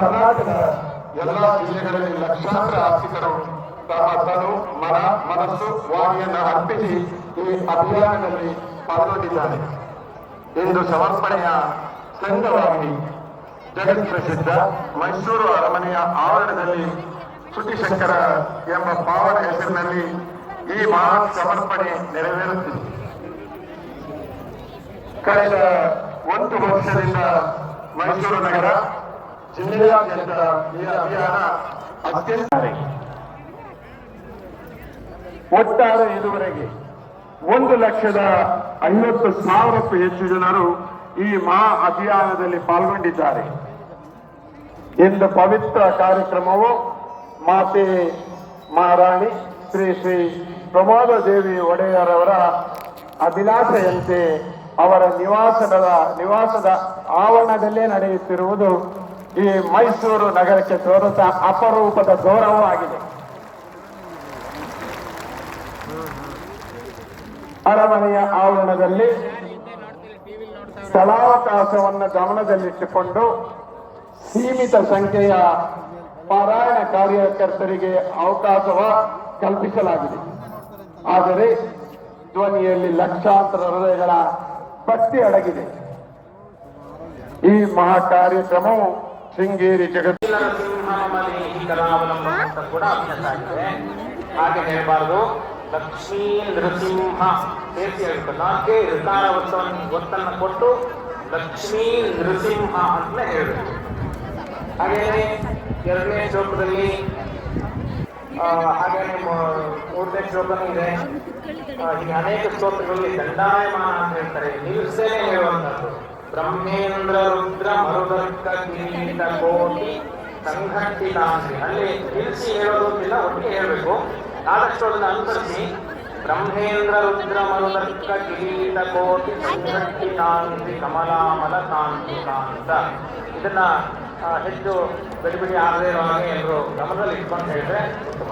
ಕರ್ನಾಟಕದ ಎಲ್ಲ ಜಿಲ್ಲೆಗಳಲ್ಲಿ ಲಕ್ಷಾಂತರ ಆರ್ಥಿಕರು ತಮ್ಮ ತನು ಮನ, ಮನಸ್ಸು, ವಾಣಿಯನ್ನು ಅರ್ಪಿಸಿ ಈ ಅಭಿಯಾನದಲ್ಲಿ ಪಾಲ್ಗೊಂಡಿದ್ದಾರೆ. ಇಂದು ಸಮರ್ಪಣೆಯ ಸಂಘವಾಗಿ ಜಗತ್ ಪ್ರಸಿದ್ಧ ಮೈಸೂರು ಅರಮನೆಯ ಆವರಣದಲ್ಲಿ ಶುಟಿಶಂಕರ ಎಂಬ ಪಾವನ ಹೆಸರಿನಲ್ಲಿ ಈ ಮಹಾ ಸಮರ್ಪಣೆ ನೆರವೇರುತ್ತಿದೆ. ಕಳೆದ ಒಂದು ವರ್ಷದಿಂದ ಮೈಸೂರು ನಗರ ಅಭಿಯಾನ ಒಟ್ಟಾರೆ ಇದುವರೆಗೆ ಒಂದು ಲಕ್ಷದ ಐವತ್ತು ಸಾವಿರಕ್ಕೂ ಹೆಚ್ಚು ಜನರು ಈ ಮಹಾ ಅಭಿಯಾನದಲ್ಲಿ ಪಾಲ್ಗೊಂಡಿದ್ದಾರೆ. ಇಂದು ಪವಿತ್ರ ಕಾರ್ಯಕ್ರಮವು ಮಾತೆ ಮಹಾರಾಣಿ ಶ್ರೀ ಶ್ರೀ ಪ್ರಮೋದ ದೇವಿ ಒಡೆಯರವರ ಅಭಿಲಾಷೆಯಂತೆ ಅವರ ನಿವಾಸದ ನಿವಾಸದ ಆವರಣದಲ್ಲೇ ನಡೆಯುತ್ತಿರುವುದು ಈ ಮೈಸೂರು ನಗರಕ್ಕೆ ತೋರಿದ ಅಪರೂಪದ ಗೌರವವಾಗಿದೆ ಅರಮನೆಯ ಆವರಣದಲ್ಲಿ ಸ್ಥಳಾವಕಾಶವನ್ನು ಗಮನದಲ್ಲಿಟ್ಟುಕೊಂಡು ಸೀಮಿತ ಸಂಖ್ಯೆಯ ಪಾರಾಯಣ ಕಾರ್ಯಕರ್ತರಿಗೆ ಅವಕಾಶವ ಕಲ್ಪಿಸಲಾಗಿದೆ. ಆದರೆ ಧ್ವನಿಯಲ್ಲಿ ಲಕ್ಷಾಂತರ ಹೃದಯಗಳ ಪಟ್ಟಿ ಅಡಗಿದೆ. ಈ ಮಹಾ ಕಾರ್ಯಕ್ರಮವು ಶೃಂಗೇರಿ ಜಗತ್ತು ಹಾಗೆ ಹೇಳ್ಬಾರ್ದು. ಲಕ್ಷ್ಮೀ ನೃಸಿಂಹ ಸೇರಿಸಿ ಹೇಳ್ಬೇಕು ನಾಲ್ಕೇ ಋಕಾರ ಒತ್ತನ್ನು ಕೊಟ್ಟು ಲಕ್ಷ್ಮೀ ನೃಸಿಂಹ ಅಂತ ಹೇಳಬೇಕು. ಹಾಗೇನೆ ಎರಡನೇ ಶ್ಲೋಕದಲ್ಲಿ ಹಾಗೇನೆ ಮೂರನೇ ಶ್ಲೋಕನೂ ಇದೆ. ಹೀಗೆ ಅನೇಕ ಶ್ಲೋಕಗಳಲ್ಲಿ ದಂಡಾಯಮಾನ ಅಂತ ಹೇಳ್ತಾರೆ. ನಿಲ್ಸೇನೆ ಹೇಳುವಂತದ್ದು ಬ್ರಹ್ಮೇಂದ್ರ ರುದ್ರ ಮರುದರ್ಕ ಕಿರೀಟ ಕೋಟಿ ಸಂಘಟಿತಾಂಸಿ ಅಲ್ಲಿ ನಿಲ್ಲಿಸಿ ಹೇಳೋದು ಅಂತಿಲ್ಲ ಒಟ್ಟಿಗೆ ಹೇಳಬೇಕು ಆದಷ್ಟು ಅದನ್ನು ಅನುಸರಿಸಿ ಬ್ರಹ್ಮೇಂದ್ರ ರುದ್ರ ಮರುದರ್ಕ ಕಿರೀಟ ಕೋಟಿ ಸಂಘಟಿತಾಂಸಿ ಕಮಲಾಮಲ ಕಾಂತಿ ಕಾಂತ ಇದನ್ನ ಆ, ಹೆಚ್ಚು ಬಿಡಿ ಬಿಡಿ ಆಗದೇ ಇರೋ ಹಾಗೆ ಎಲ್ಲರೂ ಗಮನದಲ್ಲಿ ಇಟ್ಕೊಂಡು ಹೇಳಿದ್ರೆ ಉತ್ತಮ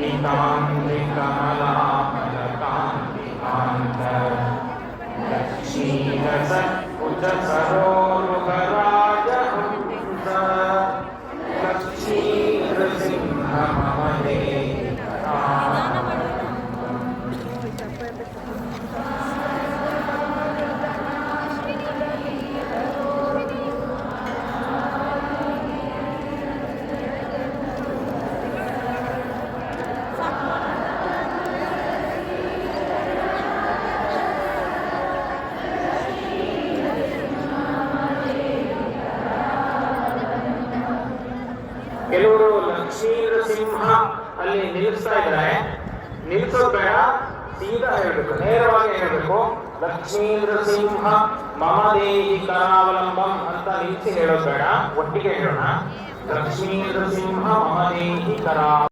कान्तिकान्तिकान्त लक्ष्मीरसकुचसरो ನಿಲ್ಲಿಸ್ತಾ ಇದ್ದಾರೆ. ನಿಲ್ಲಿಸೋದು ಬೇಡ, ಸೀದಾ ಹೇಳಬೇಕು. ನೇರವಾಗಿ ಹೇಳಬೇಕು. ಲಕ್ಷ್ಮೀಂದ್ರ ಸಿಂಹ ಮಮದೇಹಿ ಕರಾವಲಂಬಂ ಅಂತ ನಿಲ್ಲಿಸಿ ಹೇಳೋದು ಬೇಡ. ಒಟ್ಟಿಗೆ ಹೇಳೋಣ. ಲಕ್ಷ್ಮೀಂದ್ರ ಸಿಂಹ ಮಮದೇಹಿ ಕರಾವ ಕರಾ